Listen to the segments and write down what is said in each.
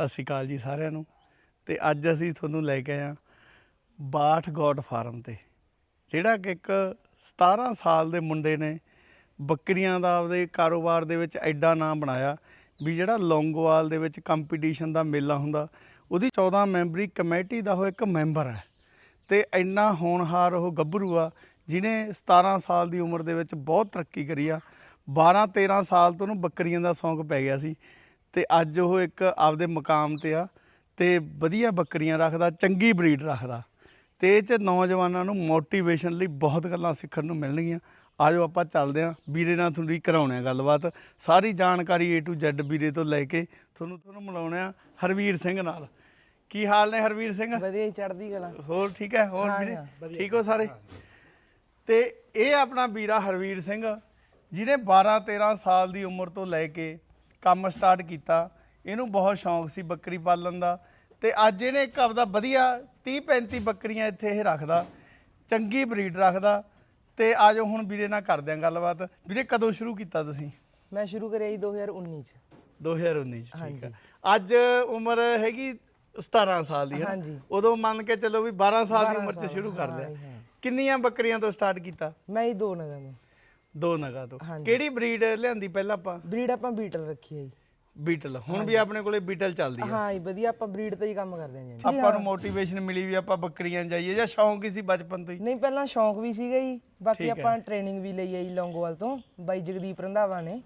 ਸਤਿ ਸ਼੍ਰੀ ਅਕਾਲ ਜੀ ਸਾਰਿਆਂ ਨੂੰ। ਤੇ ਅੱਜ ਅਸੀਂ ਤੁਹਾਨੂੰ ਲੈ ਕੇ ਆਏ ਹਾਂ ਬਾਠ ਗੋਡ ਫਾਰਮ ਤੇ, ਜਿਹੜਾ ਕਿ ਇੱਕ 17 ਸਾਲ ਦੇ ਮੁੰਡੇ ਨੇ ਬੱਕਰੀਆਂ ਦਾ ਆਪਦੇ ਕਾਰੋਬਾਰ ਦੇ ਵਿੱਚ ਐਡਾ ਨਾਮ ਬਣਾਇਆ ਵੀ ਜਿਹੜਾ ਲੌਂਗੋਵਾਲ ਦੇ ਵਿੱਚ ਕੰਪੀਟੀਸ਼ਨ ਦਾ ਮੇਲਾ ਹੁੰਦਾ, ਉਹਦੀ 14 ਮੈਂਬਰੀ ਕਮੇਟੀ ਦਾ ਉਹ ਇੱਕ ਮੈਂਬਰ ਹੈ। ਤੇ ਇੰਨਾ ਹੋਣਹਾਰ ਉਹ ਗੱਭਰੂ ਆ ਜਿਨੇ 17 ਸਾਲ ਦੀ ਉਮਰ ਦੇ ਵਿੱਚ ਬਹੁਤ ਤਰੱਕੀ ਕਰੀ ਆ। 12 13 ਸਾਲ ਤੋਂ ਉਹਨੂੰ ਬੱਕਰੀਆਂ ਦਾ ਸ਼ੌਂਕ ਪੈ ਗਿਆ ਸੀ। ਤੇ ਅੱਜ ਉਹ ਇੱਕ ਆਪਦੇ ਮਕਾਮ ਤੇ ਆ ਤੇ ਵਧੀਆ ਬੱਕਰੀਆਂ ਰੱਖਦਾ ਚੰਗੀ ਬਰੀਡ ਰੱਖਦਾ। ਤੇ ਇਹ ਚ ਨੌਜਵਾਨਾਂ ਨੂੰ ਮੋਟੀਵੇਸ਼ਨ ਲਈ ਬਹੁਤ ਗੱਲਾਂ ਸਿੱਖਣ ਨੂੰ ਮਿਲਣਗੀਆਂ। ਆਜੋ ਆਪਾਂ ਚੱਲਦੇ ਆਂ ਵੀਰੇ ਨਾਲ ਤੁਹਾਨੂੰ ਕਰਾਉਣੇ ਆ ਗੱਲਬਾਤ। ਸਾਰੀ ਜਾਣਕਾਰੀ A to Z ਵੀਰੇ ਤੋਂ ਲੈ ਕੇ ਤੁਹਾਨੂੰ ਤੁਹਾਨੂੰ ਮਿਲਾਉਣੇ ਆ ਹਰਵੀਰ ਸਿੰਘ ਨਾਲ। ਕੀ ਹਾਲ ਨੇ ਹਰਵੀਰ ਸਿੰਘ? ਵਧੀਆ ਹੀ ਚੜਦੀ ਕਲਾ। ਹੋਰ ਠੀਕ ਹੈ? ਹੋਰ ਵੀਰੇ? ਠੀਕ ਹੋ ਸਾਰੇ? ਤੇ ਇਹ ਆਪਣਾ ਵੀਰਾ ਹਰਵੀਰ ਸਿੰਘ ਜਿਹਨੇ 12 13 ਸਾਲ ਦੀ ਉਮਰ ਤੋਂ ਲੈ ਕੇ ਕੰਮ ਸਟਾਰਟ ਕੀਤਾ। ਇਹਨੂੰ ਬਹੁਤ ਸ਼ੌਂਕ ਸੀ ਬੱਕਰੀ ਪਾਲਣ ਦਾ। ਤੇ ਅੱਜ ਇਹਨੇ ਇੱਕ ਆਪਦਾ ਵਧੀਆ 30 35 ਬੱਕਰੀਆਂ ਇੱਥੇ ਇਹ ਰੱਖਦਾ। ਚੰਗੀ ਬਰੀਡ ਰੱਖਦਾ। ਤੇ ਆਜੋ ਹੁਣ ਵੀਰੇ ਨਾਲ ਕਰਦੇ ਆਂ ਗੱਲਬਾਤ। ਵੀਰੇ ਕਦੋਂ ਸ਼ੁਰੂ ਕੀਤਾ ਤੁਸੀਂ? ਮੈਂ ਸ਼ੁਰੂ ਕਰਿਆ ਜੀ 2019 ਚ। 2019 ਚ ਠੀਕ। ਹੈ ਅੱਜ ਉਮਰ ਹੈਗੀ 17 ਸਾਲ ਦੀ ਹੈ? ਹਾਂਜੀ। ਉਦੋਂ ਮੰਨ ਕੇ ਚੱਲੋ ਵੀ 12 ਸਾਲ ਦੀ 12 ਉਮਰ 'ਚ ਸਾਲ, ਸ਼ੁਰੂ ਕਰ ਹਾਂ, ਲਿਆ ਹਾਂ। ਕਿੰਨੀਆਂ ਬੱਕਰੀਆਂ ਤੋਂ ਸਟਾਰਟ ਕੀਤਾ? ਮੈਂ ਹੀ ਦੋ ਨਗਾਂ ਨੂੰ। ਦੋ ਨਗਾ ਹਾਂਜੀ। ਕਿਹੜੀ ਬਰੀਡ ਲਿਆਂਦੀ ਪਹਿਲਾਂ ਆਪਾਂ? ਬਰੀਡ ਆਪਾਂ ਬੀਟਲ ਰੱਖੀ ਹੈ ਜੀ। ਬੀਟਲ ਹੁਣ ਵੀ ਆਪਣੇ ਕੋਲੇ ਬੀਟਲ ਚੱਲਦੀ ਆ। ਹਾਂ ਜੀ ਵਧੀਆ ਆਪਾਂ ਬਰੀਡ ਤੇ ਹੀ ਕੰਮ ਕਰਦੇ ਹਾਂ ਜੀ। ਆਪਾਂ ਨੂੰ ਮੋਟੀਵੇਸ਼ਨ ਮਿਲੀ ਵੀ ਆਪਾਂ ਬੱਕਰੀਆਂ ਜਾਈਏ ਜਾਂ ਸ਼ੌਂਕ ਹੀ ਸੀ ਬਚਪਨ ਤੋਂ ਹੀ। ਨਹੀਂ ਪਹਿਲਾਂ ਸ਼ੌਂਕ ਵੀ ਸੀਗਾ ਜੀ। ਬਾਕੀ। ਆਪਾਂ ਟ੍ਰੇਨਿੰਗ ਵੀ ਲਈ ਹੈ ਜੀ ਲੌਂਗੋਵਾਲ ਤੋਂ। ਬਾਈ ਜਗਦੀਪ ਰੰਧਾਵਾ ਨੇ।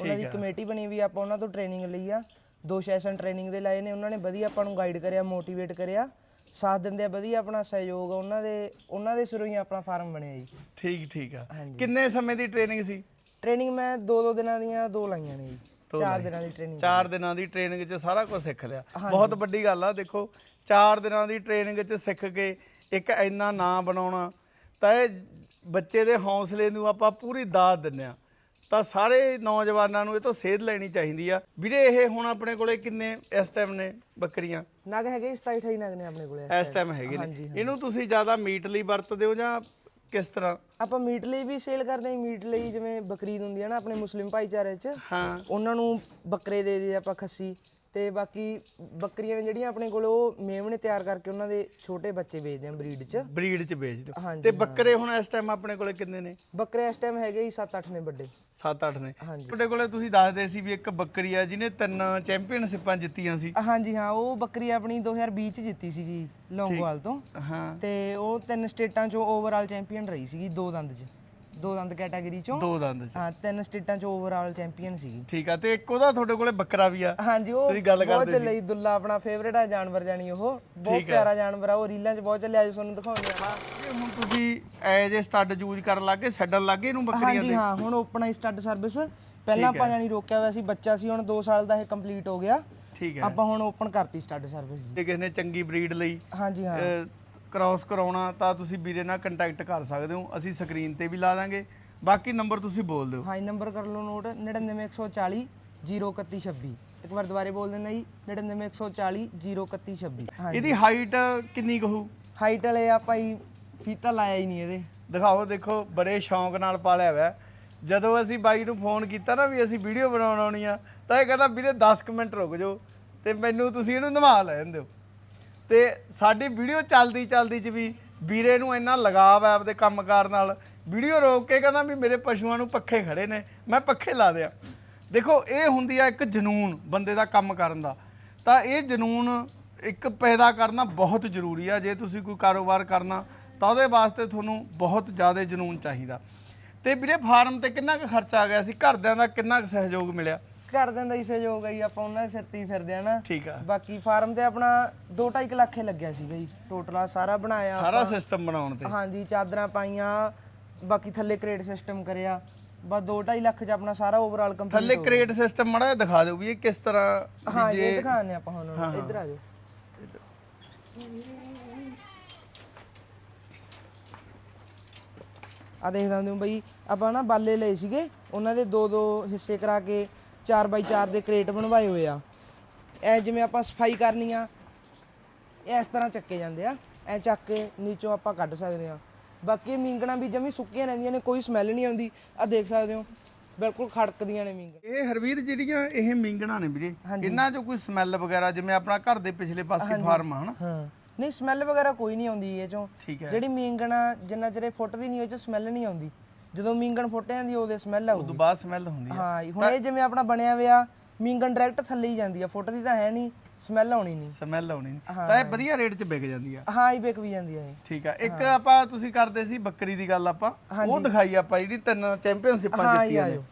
ਉਹਨਾਂ ਦੀ। ਕਮੇਟੀ ਬਣੀ ਵੀ ਆਪਾਂ ਉਹਨਾਂ ਤੋਂ ਟ੍ਰੇਨਿੰਗ ਲਈ ਆ। ਦੋ ਸੈਸ਼ਨ ਟ੍ਰੇਨਿੰਗ ਦੇ ਲਾਏ ਨੇ। ਉਹਨਾਂ ਨੇ ਵਧੀਆ ਆਪਾਂ ਨੂੰ ਗਾਈਡ ਕਰਿਆ ਮੋਟੀਵੇਟ ਕਰਿਆ। ਸਾਥ ਦਿੰਦੇ ਆ ਵਧੀਆ ਆਪਣਾ ਸਹਿਯੋਗ ਆ ਉਹਨਾਂ ਦੇ ਉਹਨਾਂ ਦੇ ਸਿਰੋਂ ਹੀ ਆਪਣਾ ਫਾਰਮ ਬਣਿਆ ਜੀ। ਠੀਕ ਠੀਕ ਆ। ਹਾਂਜੀ। ਕਿੰਨੇ ਸਮੇਂ ਦੀ ਟ੍ਰੇਨਿੰਗ ਸੀ? ਟ੍ਰੇਨਿੰਗ ਮੈਂ ਦੋ ਦੋ ਦਿਨਾਂ ਦੀਆਂ ਦੋ ਲਾਈਆਂ ਨੇ ਜੀ। ਦੋ ਚਾਰ। ਦਿਨਾਂ ਦੀ ਟ੍ਰੇਨਿੰਗ ਚਾਰ ਦਿਨਾਂ ਦੀ ਟ੍ਰੇਨਿੰਗ 'ਚ ਸਾਰਾ ਕੁਝ ਸਿੱਖ ਲਿਆ। ਬਹੁਤ ਵੱਡੀ ਗੱਲ ਆ ਦੇਖੋ ਚਾਰ ਦਿਨਾਂ ਦੀ ਟ੍ਰੇਨਿੰਗ 'ਚ ਸਿੱਖ ਕੇ ਇੱਕ ਇੰਨਾ ਨਾਂ ਬਣਾਉਣਾ ਤਾਂ ਇਹ ਬੱਚੇ ਦੇ ਹੌਸਲੇ ਨੂੰ ਆਪਾਂ ਪੂਰੀ ਦਾਤ ਦਿੰਦੇ ਆ। ਤਾਂ ਸਾਰੇ ਨੌਜਵਾਨਾਂ ਨੂੰ ਇਹ ਤੋਂ ਸੇਧ ਲੈਣੀ ਚਾਹੀਦੀ ਆ। ਵੀਰੇ ਇਹ ਹੁਣ ਆਪਣੇ ਕੋਲੇ ਕਿੰਨੇ ਇਸ ਟਾਈਮ ਨੇ ਬੱਕਰੀਆਂ? ਨਗ ਹੈਗੇ 27 28 ਨਗ ਨੇ ਆਪਣੇ ਕੋਲੇ ਇਸ ਟਾਈਮ ਹੈਗੇ ਨੇ। ਇਹਨੂੰ ਤੁਸੀਂ ਜ਼ਿਆਦਾ ਮੀਟ ਲਈ ਵਰਤਦੇ ਹੋ ਜਾਂ ਕਿਸ ਤਰ੍ਹਾਂ? ਆਪਾਂ ਮੀਟ ਲਈ ਵੀ ਸੇਲ ਕਰਦੇ ਹਾਂ ਮੀਟ ਲਈ ਜਿਵੇਂ ਬਕਰੀਦ ਹੁੰਦੀ ਹੈ ਨਾ ਆਪਣੇ ਮੁਸਲਿਮ ਭਾਈਚਾਰੇ 'ਚ ਹਾਂ। ਉਹਨਾਂ ਨੂੰ ਬੱਕਰੇ ਦੇ ਦੇ ਆਪਾਂ ਖੱਸੀ। ਤੇ ਬਾਕੀ ਬੱਕਰੀਆਂ ਨੇ ਜਿਹੜੀਆਂ ਆਪਣੇ ਕੋਲ ਉਹ ਮੇਮਣੇ ਤਿਆਰ ਕਰਕੇ ਉਹਨਾਂ ਦੇ ਛੋਟੇ ਬੱਚੇ ਵੇਚਦੇ ਆ ਬਰੀਡ 'ਚ। ਬਰੀਡ 'ਚ ਵੇਚ ਦਿਓ। ਹਾਂਜੀ, ਤੇ ਬੱਕਰੇ ਹੁਣ ਇਸ ਟਾਈਮ ਆਪਣੇ ਕੋਲੇ ਕਿੰਨੇ ਨੇ? ਬੱਕਰੇ ਇਸ ਟਾਈਮ ਹੈਗੇ ਹੀ 7-8 ਨੇ ਵੱਡੇ। 7-8 ਨੇ। ਹਾਂਜੀ। ਤੁਹਾਡੇ ਕੋਲੇ ਤੁਸੀਂ ਦੱਸਦੇ ਸੀ ਵੀ ਇੱਕ ਬੱਕਰੀ ਆ ਜਿਹਨੇ ਤਿੰਨ ਚੈਂਪੀਅਨਸ਼ਿਪਾਂ ਜਿੱਤੀਆਂ ਸੀ। ਹਾਂਜੀ ਹਾਂ ਉਹ ਬੱਕਰੀ ਆਪਣੀ 2020 ਚ ਜਿੱਤੀ ਸੀਗੀ ਲੌਂਗੋਵਾਲ ਤੋਂ। ਹਾਂ। ਤੇ ਉਹ ਤਿੰਨ ਸਟੇਟਾਂ 'ਚੋਂ ਓਵਰਆਲ ਚੈਂਪੀਅਨ ਰਹੀ ਸੀਗੀ ਦੋ ਦੰਦ 'ਚ। ਦੋ ਦੰਦ ਕੈਟਾਗਰੀ 'ਚੋਂ। ਦੋ ਦੰਦ ਚ। ਹਾਂ ਤਿੰਨ ਸਟੇਟਾਂ 'ਚ ਓਵਰਆਲ ਚੈਂਪੀਅਨ ਸੀਗੀ। ਠੀਕ ਆ ਤੇ ਇੱਕ ਉਹਦਾ ਤੁਹਾਡੇ ਕੋਲੇ ਬੱਕਰਾ ਵੀ ਆ। ਹਾਂਜੀ ਉਹ ਤੁਸੀਂ ਗੱਲ ਬਹੁਤ ਕਰਦੇ ਚੱਲਿਆ ਜੀ ਦੁੱਲਾ ਆਪਣਾ ਫੇਵਰੇਟ ਹੈ ਜਾਨਵਰ ਜਾਨੀ ਉਹ। ਬਹੁਤ ਪਿਆਰਾ ਜਾਨਵਰ ਆ ਉਹ ਰੀਲਾਂ 'ਚ ਬਹੁਤ ਚੱਲਿਆ ਜੀ ਤੁਹਾਨੂੰ ਦਿਖਾਉਂਦੇ ਆ। ਇਹ ਹੁਣ ਤੁਸੀਂ ਐਜ ਏ ਸਟੱਡ ਯੂਜ਼ ਕਰਨ ਲੱਗੇ ਛੱਡਣ ਲੱਗੇ ਇਹਨੂੰ ਬੱਕਰੀਆਂ ਹਾਂਜੀ ਦੇ ਹਾਂ ਹੁਣ ਓਪਨ ਹੈ ਸਟੱਡ ਸਰਵਿਸ ਪਹਿਲਾਂ ਆਪਾਂ ਜਾਨੀ ਰੋਕਿਆ ਹੋਇਆ ਸੀ ਬੱਚਾ ਸੀ ਹੁਣ 2 ਸਾਲ ਦਾ ਇਹ ਕੰਪਲੀਟ ਹੋ ਗਿਆ। ਠੀਕ ਹੈ ਆਪਾਂ ਹੁਣ ਓਪਨ ਕਰਤੀ ਸਟੱਡ ਸਰਵਿਸ ਜੇ। ਕਿਸੇ ਨੇ ਚੰਗੀ ਬਰੀਡ ਲਈ। ਹਾਂਜੀ ਹਾਂ। ਕ੍ਰਾਸ ਕਰਾਉਣਾ ਤਾਂ ਤੁਸੀਂ ਵੀਰੇ ਨਾਲ ਕੰਟੈਕਟ ਕਰ ਸਕਦੇ ਹੋ ਅਸੀਂ ਸਕਰੀਨ ਤੇ ਵੀ ਲਾ ਦਾਂਗੇ। ਬਾਕੀ ਨੰਬਰ ਤੁਸੀਂ ਬੋਲ ਦਿਓ। ਹਾਂ ਨੰਬਰ ਕਰ ਲਓ ਨੋਟ 99140 03126 ਇੱਕ ਵਾਰ ਦੁਬਾਰੇ ਬੋਲ ਦੇਣਾ ਜੀ 99140 03126 ਹਾਂ ਇਹਦੀ ਹਾਈਟ ਕਿੰਨੀ ਕਹੂ ਹਾਈਟ ਵਾਲੇ ਆ ਭਾਈ ਫੀਤਾ ਲਾਇਆ ਹੀ ਨਹੀਂ ਇਹਦੇ। ਦਿਖਾਓ ਦੇਖੋ ਬੜੇ ਸ਼ੌਂਕ ਨਾਲ ਪਾਲਿਆ ਹੋਇਆ। ਹੈ। ਜਦੋਂ ਅਸੀਂ ਬਾਈ ਨੂੰ ਫੋਨ ਕੀਤਾ ਨਾ ਵੀ ਅਸੀਂ ਵੀਡੀਓ ਬਣਾਉਣ ਆਉਣੀ ਆ ਤਾਂ ਇਹ ਕਹਿੰਦਾ ਵੀਰੇ 10 ਕੁ ਮਿੰਟ ਰੁਕ ਜਾਓ ਤੇ ਮੈਨੂੰ ਤੁਸੀਂ ਇਹਨੂੰ ਨਵਾ ਲੈਣ ਦਿਓ ਤੇ ਸਾਡੀ ਵੀਡੀਓ ਚੱਲਦੀ ਚੱਲਦੀ ਚ ਵੀ ਵੀਰੇ ਨੂੰ ਇੰਨਾ ਲਗਾਵ ਹੈ ਆਪਦੇ ਕੰਮਕਾਰ ਨਾਲ। ਵੀਡੀਓ ਰੋਕ ਕੇ ਕਹਿੰਦਾ ਵੀ ਮੇਰੇ ਪਸ਼ੂਆਂ ਨੂੰ ਪੱਖੇ ਖੜੇ ਨੇ, ਮੈਂ ਪੱਖੇ ਲਾ ਦਿਆਂ। ਦੇਖੋ, ਇਹ ਹੁੰਦੀ ਆ ਇੱਕ ਜਨੂਨ ਬੰਦੇ ਦਾ ਕੰਮ ਕਰਨ ਦਾ। ਤਾਂ ਇਹ ਜਨੂਨ ਇੱਕ ਪੈਦਾ ਕਰਨਾ ਬਹੁਤ ਜ਼ਰੂਰੀ ਆ। ਜੇ ਤੁਸੀਂ ਕੋਈ ਕਾਰੋਬਾਰ ਕਰਨਾ, ਤਾਂ ਉਹਦੇ ਵਾਸਤੇ ਤੁਹਾਨੂੰ ਬਹੁਤ ਜ਼ਿਆਦਾ ਜਨੂਨ ਚਾਹੀਦਾ। ਤੇ ਵੀਰੇ, ਫਾਰਮ ਤੇ ਕਿੰਨਾ ਕੁ ਖਰਚਾ ਆ ਗਿਆ ਸੀ? ਘਰਦਿਆਂ ਦਾ ਕਿੰਨਾ ਕੁ ਸਹਿਯੋਗ ਮਿਲਿਆ? ਘਰਦਿਆਂ ਦਾ ਹੀ ਸਹਿਯੋਗ ਜੀ ਆਪਾਂ ਉਹਨਾਂ ਦੇ ਸਿਰ ਤੇ ਹੀ ਫਿਰਦੇ ਆ ਨਾ। ਠੀਕ ਆ। ਬਾਕੀ ਫਾਰਮ ਤੇ ਆਪਣਾ 2.5 ਲੱਖ ਹੀ ਲੱਗਿਆ ਸੀਗਾ ਜੀ ਟੋਟਲ ਆ ਸਾਰਾ ਬਣਾਇਆ ਸਾਰਾ ਸਿਸਟਮ ਬਣਾਉਣ ਤੇ। ਹਾਂਜੀ ਚਾਦਰਾਂ ਪਾਈਆਂ ਬਾਕੀ ਥੱਲੇ ਕ੍ਰੇਡ ਸਿਸਟਮ ਕਰਿਆ। ਬਸ 2.5 ਲੱਖ ਚ ਆਪਣਾ ਸਾਰਾ ਓਵਰਆਲ ਕੰਪਲੀਟ ਥੱਲੇ ਕ੍ਰੀਏਟ ਸਿਸਟਮ ਮੜਾ ਦਿਖਾ ਦਿਓ ਵੀ ਇਹ ਕਿਸ ਤਰ੍ਹਾਂ ਹਾਂ ਇਹ ਦਿਖਾਣੇ ਆਪਾਂ ਹੁਣ ਇੱਧਰ ਆ ਜਾਓ। ਆ ਦੇਖਦਾ ਹੁੰਦੇ ਹੋ ਬਈ ਆਪਾਂ ਨਾ ਬਾਲੇ ਲਏ ਸੀਗੇ ਉਹਨਾਂ ਦੇ ਦੋ ਦੋ ਹਿੱਸੇ ਕਰਾ ਕੇ 4x4 ਦੇ ਕ੍ਰੇਟ ਬਣਵਾਏ ਹੋਏ ਆ। ਐ ਜਿਵੇਂ ਆਪਾਂ ਸਫ਼ਾਈ ਕਰਨੀ ਆ ਇਸ ਤਰ੍ਹਾਂ ਚੱਕੇ ਜਾਂਦੇ ਆ। ਐ ਚੱਕ ਕੇ ਨੀਚੋਂ ਆਪਾਂ ਕੱਢ ਸਕਦੇ ਆ। ਬਾਕੀ ਮੀਂਗਣਾ ਵੀ ਜਮੀ ਸੁੱਕੀਆਂ ਰਹਿੰਦੀਆਂ ਨੇ ਕੋਈ ਸਮੈਲ ਨਹੀਂ ਆਉਂਦੀ। ਆ ਦੇਖ ਸਕਦੇ ਹੋ ਬਿਲਕੁਲ ਖੜਕਦੀਆਂ ਨੇ ਮੀਂਗ। ਇਹ ਹਰਵੀਰ ਜਿਹੜੀਆਂ ਇਹ ਮਿੰਗਣਾ ਨੇ ਵੀਰੇ ਇਹਨਾਂ 'ਚੋਂ ਕੋਈ ਸਮੈਲ ਵਗੈਰਾ ਜਿਵੇਂ ਆਪਣਾ ਘਰ ਦੇ ਪਿਛਲੇ ਪਾਸੇ ਫਾਰਮ ਆ ਹਨਾ? ਹਾਂ। ਨਹੀਂ ਸਮੈਲ ਵਗੈਰਾ ਕੋਈ ਨਹੀਂ ਆਉਂਦੀ ਇਹ ਚੋਂ। ਜਿਹੜੀ ਮੀਂਗਣਾ ਜਿੰਨਾ ਚਿਰ ਇਹ ਫੁੱਟਦੀ ਨਹੀਂ ਉਹ ਚੋਂ ਸਮੈਲ ਨਹੀਂ ਆਉਂਦੀ। ਜਦੋਂ ਮੀਂਗਣ ਫੁੱਟ ਜਾਂਦੀ ਉਹਦੇ ਸਮੈਲ ਆਊਗੀ। ਉਦੋਂ ਬਾਅਦ ਸਮੈਲ ਹੁੰਦੀ ਆ। ਹਾਂ ਜੀ, ਹੁਣ ਇਹ ਜਿਵੇਂ ਆਪਣਾ ਬਣਿਆ ਹੋਇਆ ਮੀਂਗਣ ਡਾਇਰੈਕਟ ਥੱਲੇ ਹੀ ਜਾਂਦੀ ਆ ਫੁੱਟਦੀ ਤਾਂ ਹੈ ਨਹੀਂ ਸਮੈਲ ਆਉਣੀ ਨਹੀਂ। ਸਮੈਲ ਆਉਣੀ ਨੀ। ਤਾਂ ਇਹ ਵਧੀਆ ਰੇਟ 'ਚ ਵਿਕ ਜਾਂਦੀ ਆ। ਹਾਂ ਹੀ ਵਿਕ ਵੀ ਜਾਂਦੀ ਆ ਇਹ। ਠੀਕ ਆ। ਇੱਕ ਆਪਾਂ ਤੁਸੀਂ ਕਰਦੇ ਸੀ ਬੱਕਰੀ ਦੀ ਗੱਲ ਆਪਾਂ। ਉਹ ਦਿਖਾਈ ਆਪਾਂ ਜਿਹੜੀ ਤਿੰਨ ਚੈਂਪੀਅਨਸ਼ਿਪਾਂ ਹਾਂ ਹੀ ਜਿੱਤੀਆਂ ਨੇ। ਆਜੋ।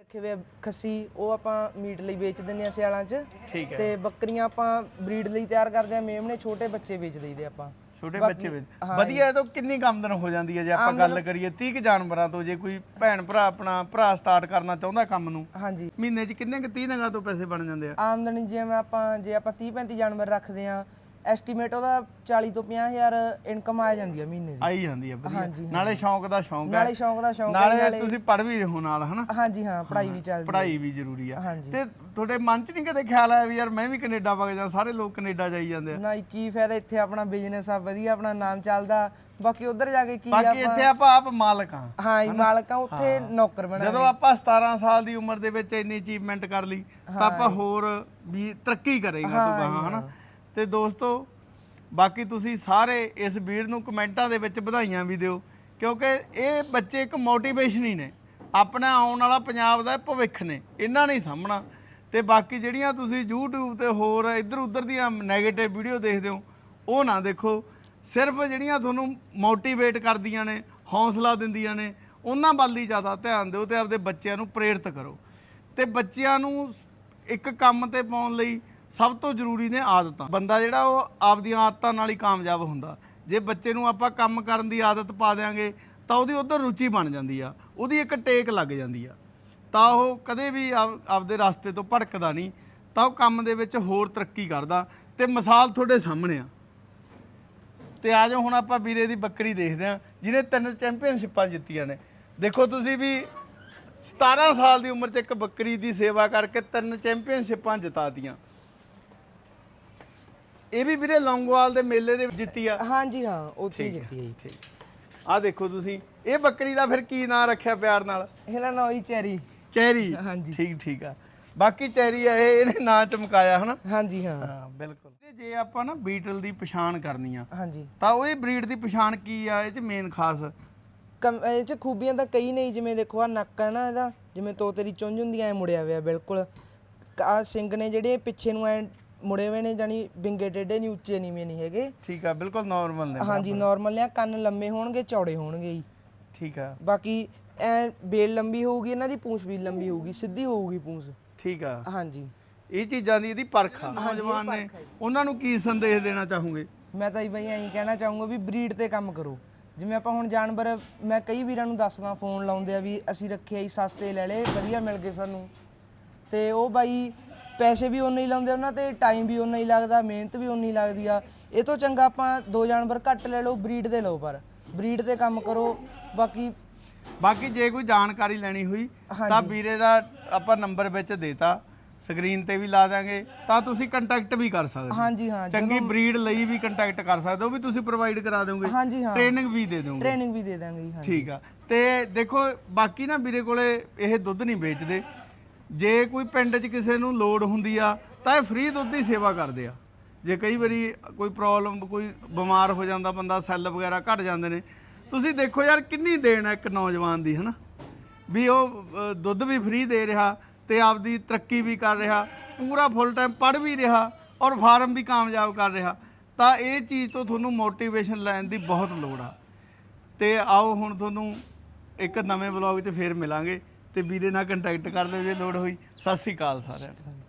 ਰੱਖੇ ਵੇ ਖੱਸੀ ਉਹ ਆਪਾਂ ਮੀਟ ਲਈ ਵੇਚ ਦਿੰਦੇ ਆ ਸਿਆਲਾਂ 'ਚ। ਠੀਕ ਹੈ ਤੇ ਬੱਕਰੀਆਂ ਆਪਾਂ ਬਰੀਡ ਲਈ ਤਿਆਰ ਕਰਦੇ ਆ ਮੇਮਣੇ ਛੋਟੇ ਬੱਚੇ ਵੇਚ ਦਈਦੇ ਆਪਾਂ। ਛੋਟੇ ਬੱਚੇ ਵਿੱਚ। ਵਧੀਆ ਇਹ ਤਾਂ ਕਿੰਨੀ ਕੁ ਆਮਦਨ ਹੋ ਜਾਂਦੀ ਹੈ ਜੇ ਆਪਾਂ ਗੱਲ ਕਰੀਏ 30 ਕੁ ਜਾਨਵਰਾਂ ਤੋਂ ਜੇ ਕੋਈ ਭੈਣ ਭਰਾ ਆਪਣਾ ਭਰਾ ਸਟਾਰਟ ਕਰਨਾ ਚਾਹੁੰਦਾ ਕੰਮ ਨੂੰ ਹਾਂਜੀ। ਮਹੀਨੇ 'ਚ ਕਿੰਨੇ ਕੁ 30 ਨਗਾ ਤੋਂ ਪੈਸੇ ਬਣ ਜਾਂਦੇ ਆ? ਆਮਦਨੀ ਜਿਵੇਂ ਆਪਾਂ ਜੇ ਆਪਾਂ 30 35 ਜਾਨਵਰ ਰੱਖਦੇ ਆ ਐਸਟੀਮੇਟ ਉਹਦਾ 40 ਤੋਂ 50 ਹਜ਼ਾਰ ਇਨਕਮ ਆ ਜਾਂਦੀ ਆ ਮਹੀਨੇ ਦੀ। ਆਈ ਜਾਂਦੀ ਆ ਵਧੀਆ। ਨਾਲੇ ਸ਼ੌਂਕ ਦਾ ਸ਼ੌਂਕ ਹੈ ਨਾਲੇ ਸ਼ੌਂਕ ਦਾ ਸ਼ੌਂਕ ਹੈ ਨਾਲੇ ਤੁਸੀਂ ਪੜ੍ਹ ਵੀ ਰਹੋ ਨਾਲ ਹਨਾ? ਹਾਂਜੀ ਹਾਂ ਪੜ੍ਹਾਈ ਵੀ ਚੱਲਦੀ ਪੜ੍ਹਾਈ ਵੀ ਜ਼ਰੂਰੀ ਆ। ਹਾਂਜੀ। ਤੇ ਤੁਹਾਡੇ ਮਨ 'ਚ ਨਹੀਂ ਕਦੇ ਖਿਆਲ ਆਇਆ ਵੀ ਯਾਰ ਮੈਂ ਵੀ ਕੈਨੇਡਾ ਵਗ ਜਾ ਸਾਰੇ ਲੋਕ ਕੈਨੇਡਾ ਜਾਈ ਜਾਂਦੇ ਆ? ਨਾ ਕੀ ਫਾਇਦਾ ਇੱਥੇ ਆਪਣਾ ਬਿਜ਼ਨਸ ਆ ਵਧੀਆ ਆਪਣਾ ਨਾਮ ਚੱਲਦਾ। ਬਾਕੀ ਉਧਰ ਜਾ ਕੇ ਕੀ ਆ ਬਾਕੀ ਇੱਥੇ ਆਪਾਂ ਆਪ ਮਾਲਕ ਆ ਹਾਂ ਹੀ ਮਾਲਕ ਆ ਉੱਥੇ ਨੌਕਰ ਬਣਾ ਜਦੋਂ ਆਪਾਂ 17 ਸਾਲ ਦੀ ਉਮਰ ਦੇ ਵਿੱਚ ਇੰਨੀ ਅਚੀਵਮੈਂਟ ਕਰ ਲਈ ਤਾਂ ਆਪਾਂ ਹੋਰ ਵੀ ਤਰੱਕੀ ਕਰੇਗਾ ਤੂੰ ਗਾਹਾਂ ਹਨਾ? ਤੇ ਦੋਸਤੋ, ਬਾਕੀ ਤੁਸੀਂ ਸਾਰੇ ਇਸ ਵੀਰ ਨੂੰ ਕਮੈਂਟਾਂ ਦੇ ਵਿੱਚ ਵਧਾਈਆਂ ਵੀ ਦਿਓ, ਕਿਉਂਕਿ ਇਹ ਬੱਚੇ ਇੱਕ ਮੋਟੀਵੇਸ਼ਨ ਹੀ ਨੇ। ਆਪਣਾ ਆਉਣ ਵਾਲਾ ਪੰਜਾਬ ਦਾ ਭਵਿੱਖ ਨੇ ਇਹਨਾਂ ਨੇ ਹੀ ਸਾਹਮਣਾ ਤੇ ਬਾਕੀ ਜਿਹੜੀਆਂ ਤੁਸੀਂ YouTube ਤੇ ਹੋਰ ਇੱਧਰ ਉੱਧਰ ਦੀਆਂ 네ਗੇਟਿਵ ਵੀਡੀਓ ਦੇਖਦੇ ਹੋ, ਉਹ ਨਾ ਦੇਖੋ। ਸਿਰਫ ਜਿਹੜੀਆਂ ਤੁਹਾਨੂੰ ਮੋਟੀਵੇਟ ਕਰਦੀਆਂ ਨੇ, ਹੌਸਲਾ ਦਿੰਦੀਆਂ ਨੇ, ਉਹਨਾਂ ਵੱਲ ਹੀ ਜ਼ਿਆਦਾ ਧਿਆਨ ਦਿਓ ਤੇ ਆਪਦੇ ਬੱਚਿਆਂ ਨੂੰ ਪ੍ਰੇਰਿਤ ਕਰੋ। ਤੇ ਬੱਚਿਆਂ ਨੂੰ ਇੱਕ ਕੰਮ ਤੇ ਪਾਉਣ ਲਈ ਸਭ ਤੋਂ ਜ਼ਰੂਰੀ ਨੇ ਆਦਤਾਂ। ਬੰਦਾ ਜਿਹੜਾ ਉਹ ਆਪਦੀਆਂ ਆਦਤਾਂ ਨਾਲ ਹੀ ਕਾਮਯਾਬ ਹੁੰਦਾ। ਜੇ ਬੱਚੇ ਨੂੰ ਆਪਾਂ ਕੰਮ ਕਰਨ ਦੀ ਆਦਤ ਪਾ ਦਿਆਂਗੇ, ਤਾਂ ਉਹਦੀ ਉਧਰ ਰੁਚੀ ਬਣ ਜਾਂਦੀ ਆ। ਉਹਦੀ ਇੱਕ ਟੇਕ ਲੱਗ ਜਾਂਦੀ ਆ। ਤਾਂ ਉਹ ਕਦੇ ਵੀ ਆਪ- ਆਪਦੇ ਰਸਤੇ ਤੋਂ ਭਟਕਦਾ ਨਹੀਂ, ਤਾਂ ਉਹ ਕੰਮ ਦੇ ਵਿੱਚ ਹੋਰ ਤਰੱਕੀ ਕਰਦਾ ਤੇ ਮਿਸਾਲ ਤੁਹਾਡੇ ਸਾਹਮਣੇ ਆ। ਤੇ ਆ ਜਾਓ, ਹੁਣ ਆਪਾਂ ਵੀਰੇ ਦੀ ਬੱਕਰੀ ਦੇਖਦੇ ਆ ਜਿਹਨੇ ਤਿੰਨ ਚੈਂਪੀਅਨਸ਼ਿਪਾਂ ਜਿੱਤੀਆਂ ਨੇ। ਦੇਖੋ ਤੁਸੀਂ ਵੀ 17 ਸਾਲ ਦੀ ਉਮਰ 'ਚ ਇੱਕ ਬੱਕਰੀ ਦੀ ਸੇਵਾ ਕਰਕੇ ਤਿੰਨ ਚੈਂਪੀਅਨਸ਼ਿਪਾਂ ਜਿਤਾਤੀਆਂ ਇਹ ਵੀ ਵੀਰੇ ਲੌਂਗੋਵਾਲ ਦੇ ਮੇਲੇ ਦੇ ਵਿੱਚ ਜਿੱਤੀ ਆ। ਹਾਂਜੀ ਹਾਂ ਉੱਥੇ ਹੀ ਜਿੱਤੀ ਹੈ ਜੀ। ਆ ਦੇਖੋ ਤੁਸੀਂ ਇਹ ਬੱਕਰੀ ਦਾ ਫਿਰ ਕੀ ਨਾਂ ਰੱਖਿਆ ਪਿਆਰ ਨਾਲ? ਇਹਦਾ ਨਾਂ ਹੀ ਚੈਰੀ। ਚੈਰੀ। ਹਾਂਜੀ। ਠੀਕ ਠੀਕ ਆ। ਬਾਕੀ ਚੈਰੀ ਆ ਇਹ ਇਹਨੇ ਨਾਂ ਚਮਕਾਇਆ ਹਨਾ? ਹਾਂਜੀ ਹਾਂ। ਹਾਂ ਬਿਲਕੁਲ। ਤੇ ਜੇ ਆਪਾਂ ਨਾ ਬੀਟਲ ਦੀ ਪਛਾਣ ਕਰਨੀ ਆ ਹਾਂਜੀ। ਤਾਂ ਉਹ ਇਹ ਬਰੀਡ ਦੀ ਪਛਾਣ ਕੀ ਆ ਇਹ ਚ ਮੇਨ ਖਾਸ? ਇਹ ਚ ਖੂਬੀਆਂ ਤਾਂ ਕਈ ਨਹੀਂ ਜਿਵੇਂ ਦੇਖੋ ਆ ਨੱਕ ਹੈ ਨਾ ਇਹਦਾ ਜਿਵੇਂ ਤੋਤੇ ਦੀ ਚੁੰਝ ਹੁੰਦੀ ਐ ਮੁੜਿਆ ਹੋਇਆ ਬਿਲਕੁਲ। ਆ ਸਿੰਘ ਨੇ ਜਿਹੜੇ ਪਿੱਛੇ ਨੂੰ ਐ ਮੁੜੇ ਹੋਏ ਨੇ ਜਾਨੀ ਵਿੰਗੇ ਟੇਢੇ ਨਹੀਂ ਉੱਚੇ ਨੀਵੇਂ ਨਹੀਂ ਹੈਗੇ। ਠੀਕ ਆ ਬਿਲਕੁਲ ਨਾਰਮਲ ਨੇ ਹਾਂਜੀ ਨਾਰਮਲ ਨੇ ਕੰਨ ਲੰਮੇ ਹੋਣਗੇ ਚੌੜੇ ਹੋਣਗੇ ਜੀ। ਠੀਕ ਆ। ਬਾਕੀ ਐ ਬੇਲ ਲੰਬੀ ਹੋਊਗੀ ਇਹਨਾਂ ਦੀ ਪੂੰਛ ਵੀ ਲੰਬੀ ਹੋਊਗੀ ਸਿੱਧੀ ਹੋਊਗੀ ਪੂੰਛ। ਠੀਕ ਆ। ਹਾਂਜੀ। ਇਹ ਚੀਜ਼ਾਂ ਦੀ ਇਹਦੀ ਪਰਖ ਆ ਨੌਜਵਾਨ ਨੇ। ਉਹਨਾਂ ਨੂੰ ਕੀ ਸੰਦੇਸ਼ ਦੇਣਾ ਚਾਹੋਗੇ? ਮੈਂ ਤਾਂ ਬਈ ਐਂ ਕਹਿਣਾ ਚਾਹੂੰਗਾ ਵੀ ਬਰੀਡ ਤੇ ਕੰਮ ਕਰੋ। ਜਿਵੇਂ ਆਪਾਂ ਹੁਣ ਜਾਨਵਰ ਮੈਂ ਕਈ ਵੀਰਾਂ ਨੂੰ ਦੱਸਦਾ ਫੋਨ ਲਾਉਂਦੇ ਆ ਵੀ ਅਸੀਂ ਰੱਖਿਆ ਜੀ ਸਸਤੇ ਲੈ ਲਏ ਵਧੀਆ ਮਿਲ ਗਏ ਸਾਨੂੰ। ਤੇ ਉਹ ਬਾਈ ਪੈਸੇ ਵੀ ਉਨੇ ਹੀ ਲਾਉਂਦੇ ਉਹਨਾਂ ਤੇ ਟਾਈਮ ਵੀ ਉਨਾ ਹੀ ਲੱਗਦਾ ਮਿਹਨਤ ਵੀ ਉਨੀ ਲੱਗਦੀ ਆ। ਇਹ ਤੋਂ ਚੰਗਾ ਆਪਾਂ ਦੋ ਜਾਨਵਰ ਘੱਟ ਲੈ ਲਓ ਬਰੀਡ ਦੇ ਲਓ ਪਰ। ਬਰੀਡ ਤੇ ਕੰਮ ਕਰੋ ਬਾਕੀ ਬਾਕੀ ਜੇ ਕੋਈ ਜਾਣਕਾਰੀ ਲੈਣੀ ਹੋਈ ਤਾਂ ਵੀਰੇ ਦਾ ਆਪਾਂ ਨੰਬਰ ਵਿੱਚ ਦੇਤਾ ਸਕਰੀਨ ਤੇ ਵੀ ਲਾ ਦਾਂਗੇ ਤਾਂ ਤੁਸੀਂ ਕੰਟੈਕਟ ਵੀ ਕਰ ਸਕਦੇ ਹੋ। ਹਾਂਜੀ ਹਾਂ ਚੰਗੀ ਬਰੀਡ ਲਈ ਵੀ ਕੰਟੈਕਟ ਕਰ ਸਕਦੇ ਹੋ ਵੀ ਤੁਸੀਂ ਪ੍ਰੋਵਾਈਡ ਕਰਾ ਦਿਓਗੇ। ਹਾਂਜੀ ਹਾਂ। ਟ੍ਰੇਨਿੰਗ ਵੀ ਦੇ ਦਿਓਗੇ। ਟ੍ਰੇਨਿੰਗ ਵੀ ਦੇ ਦਾਂਗੇ ਜੀ ਹਾਂ ਠੀਕ ਆ। ਤੇ ਦੇਖੋ ਬਾਕੀ ਨਾ ਵੀਰੇ ਕੋਲੇ ਇਹ ਦੁੱਧ ਨਹੀਂ ਵੇਚਦੇ। ਜੇ ਕੋਈ ਪਿੰਡ 'ਚ ਕਿਸੇ ਨੂੰ ਲੋੜ ਹੁੰਦੀ ਆ ਤਾਂ ਇਹ ਫ੍ਰੀ ਦੁੱਧ ਦੀ ਸੇਵਾ ਕਰਦੇ ਆ। ਜੇ ਕਈ ਵਾਰੀ ਕੋਈ ਪ੍ਰੋਬਲਮ ਕੋਈ ਬਿਮਾਰ ਹੋ ਜਾਂਦਾ ਬੰਦਾ ਸੈੱਲ ਵਗੈਰਾ ਘਟ ਜਾਂਦੇ ਨੇ ਤੁਸੀਂ ਦੇਖੋ ਯਾਰ ਕਿੰਨੀ ਦੇਣ ਹੈ ਇੱਕ ਨੌਜਵਾਨ ਦੀ ਹਨਾ? ਵੀ ਉਹ ਅ, ਦੁੱਧ ਵੀ ਫ੍ਰੀ ਦੇ ਰਿਹਾ ਤੇ ਆਪਦੀ ਤਰੱਕੀ ਵੀ ਕਰ ਰਿਹਾ ਪੂਰਾ ਫੁੱਲ ਟਾਈਮ ਪੜ੍ਹ ਵੀ ਰਿਹਾ ਔਰ ਫਾਰਮ ਵੀ ਕਾਮਯਾਬ ਕਰ ਰਿਹਾ ਤਾਂ ਇਹ ਚੀਜ਼ ਤੋਂ ਤੁਹਾਨੂੰ ਮੋਟੀਵੇਸ਼ਨ ਲੈਣ ਦੀ ਬਹੁਤ ਲੋੜ ਆ। ਤੇ ਆਓ ਹੁਣ ਤੁਹਾਨੂੰ ਇੱਕ ਨਵੇਂ ਵਲੌਗ 'ਚ ਫੇਰ ਮਿਲਾਂਗੇ। ਤੇ ਵੀਰੇ ਨਾਲ ਕੰਟੈਕਟ ਕਰ ਲਿਓ ਜੇ ਲੋੜ ਹੋਈ। ਸਤਿ ਸ੍ਰੀ ਅਕਾਲ ਸਾਰਿਆਂ ਨੂੰ।